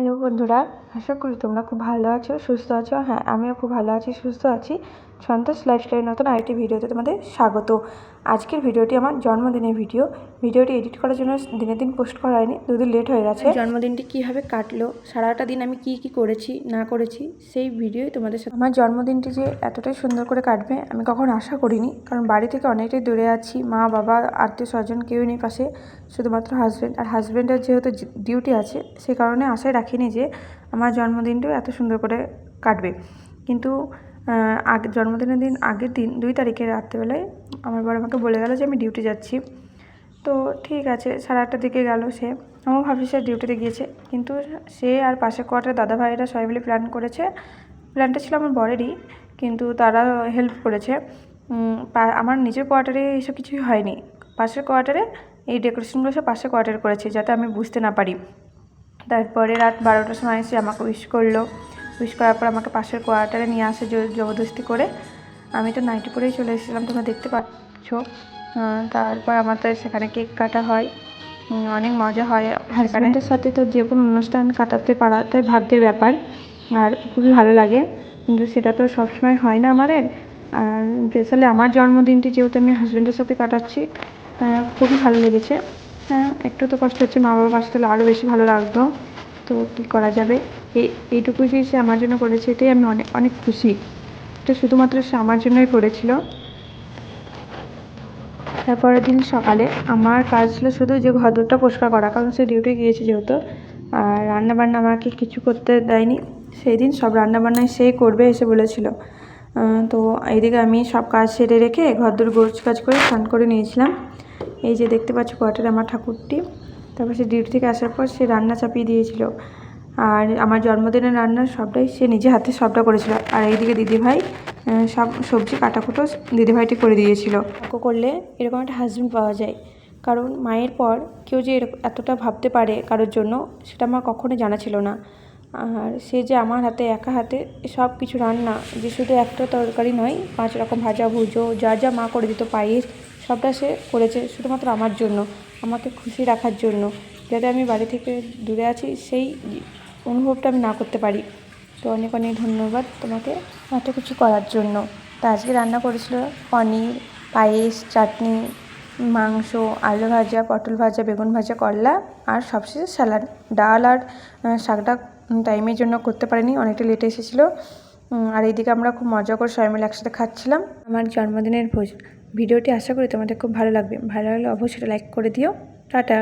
Hello বন্ধুরা আশা করি তোমরা খুব ভালো আছো সুস্থ আছো। হ্যাঁ আমিও খুব ভালো আছি সুস্থ আছি। সন্তোষ লাইফস্টাইলের নতুন আরেকটি ভিডিওতে তোমাদের স্বাগত। আজকের ভিডিওটি আমার জন্মদিনের ভিডিও। ভিডিওটি এডিট করার জন্য দিনের দিন পোস্ট করা হয়নি দুদিন লেট হয়ে গেছে। জন্মদিনটি কীভাবে কাটলো সারাটা দিন আমি কি কি করেছি না করেছি সেই ভিডিওই তোমাদের সাথে আমার জন্মদিনটি যে এতটাই সুন্দর করে কাটবে আমি কখনো আশা করিনি। কারণ বাড়ি থেকে অনেকটাই দূরে আছি মা বাবা আত্মীয় স্বজন কেউই নেই পাশে শুধুমাত্র হাজব্যান্ড আর হাজব্যান্ডের যেহেতু ডিউটি আছে সে কারণে আশায় রাখিনি যে আমার জন্মদিনটাও এত সুন্দর করে কাটবে। কিন্তু আগে, জন্মদিনের দিন আগের দিন, দুই তারিখে রাত্রেবেলায় আমার বড় আমাকে বলে গেল যে আমি ডিউটি যাচ্ছি। তো ঠিক আছে, সাড়ে আটটার দিকে গেল সে। আমিও ভাবছি সে ডিউটিতে গিয়েছে। কিন্তু সে আর পাশে কোয়ার্টার দাদা ভাইরা সবাই মিলে প্ল্যান করেছে। প্ল্যানটা ছিল আমার বরেরই, কিন্তু তারা হেল্প করেছে। আমার নিজের কোয়ার্টারে এইসব কিছুই হয়নি। পাশের কোয়ার্টারে এই ডেকোরেশনগুলো সব পাশের কোয়ার্টারে করেছে, যাতে আমি বুঝতে না পারি। তারপরে রাত বারোটার সময় এসে আমাকে উইশ করল। উইশ করার পর আমাকে পাশের কোয়ার্টারে নিয়ে আসে জবরদস্তি করে। আমি তো নাইটি পরেই চলে এসেছিলাম, তোমরা দেখতে পাচ্ছ। তারপর আমাদের সেখানে কেক কাটা হয়। অনেক মজা হয় হাজব্যান্ডের সাথে তো যে কোনো অনুষ্ঠান কাটাতে পারাটাই ভাগ্যের ব্যাপার, আর খুবই ভালো লাগে। কিন্তু সেটা তো সবসময় হয় না আমাদের। আর স্পেশালি আমার জন্মদিনটি যেহেতু আমি হাজব্যান্ডের সাথে কাটাচ্ছি খুবই ভালো লেগেছে। হ্যাঁ একটু তো কষ্ট হচ্ছে মা বাবার পাশে থাকলে আরও বেশি ভালো লাগতো। তো কী করা যাবে? এই এইটুকু যে সে আমার জন্য করেছে, এটাই আমি অনেক অনেক খুশি। এটা শুধুমাত্র সে আমার জন্যই করেছিল। তারপরের দিন সকালে আমার কাজ ছিল শুধু যে ঘরদোরটা পরিষ্কার করা, কারণ সে ডিউটি গিয়েছে যেহেতু, আর রান্নাবান্না আমাকে কিছু করতে দেয়নি। সেই দিন সব রান্নাবান্নাই সেই করবে এসে বলেছিল। তো এইদিকে আমি সব কাজ সেরে রেখে ঘরদোর গোছ কাজ করে স্নান করে নিয়েছিলাম। এই যে দেখতে পাচ্ছ কোয়ার্টারে আমার ঠাকুরটি। তারপর সে ডিউটি থেকে আসার পর সে রান্না চাপিয়ে দিয়েছিল। আর আমার জন্মদিনের রান্না সবটাই সে নিজে হাতে সবটা করেছিল। আর এইদিকে দিদিভাই সব সবজি, কাটাকুটো দিদিভাইটি করে দিয়েছিল। করলে এরকম একটা হাজব্যান্ড পাওয়া যায়। কারণ মায়ের পর কেউ যে এতটা ভাবতে পারে কারোর জন্য, সেটা আমার কখনোই জানা ছিল না। আর সে যে আমার হাতে, একা হাতে সব কিছু রান্না, যে শুধু একটা তরকারি নয়, পাঁচ রকম ভাজা, ভুজো, যা যা মা করে দিত পায়েস সবটা সে করেছে শুধুমাত্র আমার জন্য, আমাকে খুশি রাখার জন্য। যাতে আমি বাড়ি থেকে দূরে আছি, সেই অনুভবটা আমি না করতে পারি। তো অনেক অনেক ধন্যবাদ তোমাকে এত কিছু করার জন্য। তা আজকে রান্না করেছিল পনির, পায়েস, চাটনি, মাংস, আলু ভাজা, পটল ভাজা, বেগুন ভাজা, করলা আর সবশেষে স্যালাড। ডাল আর শাকটা টাইমের জন্য করতে পারিনি, অনেকটা লেটে এসেছিল। আর এইদিকে আমরা খুব মজা করে সবাই মিলে একসাথে খাচ্ছিলাম। আমার জন্মদিনের ভোজ। ভিডিওটি আশা করি তোমাদের খুব ভালো লাগবে। ভালো লাগলে অবশ্যই লাইক করে দিও। টাটা।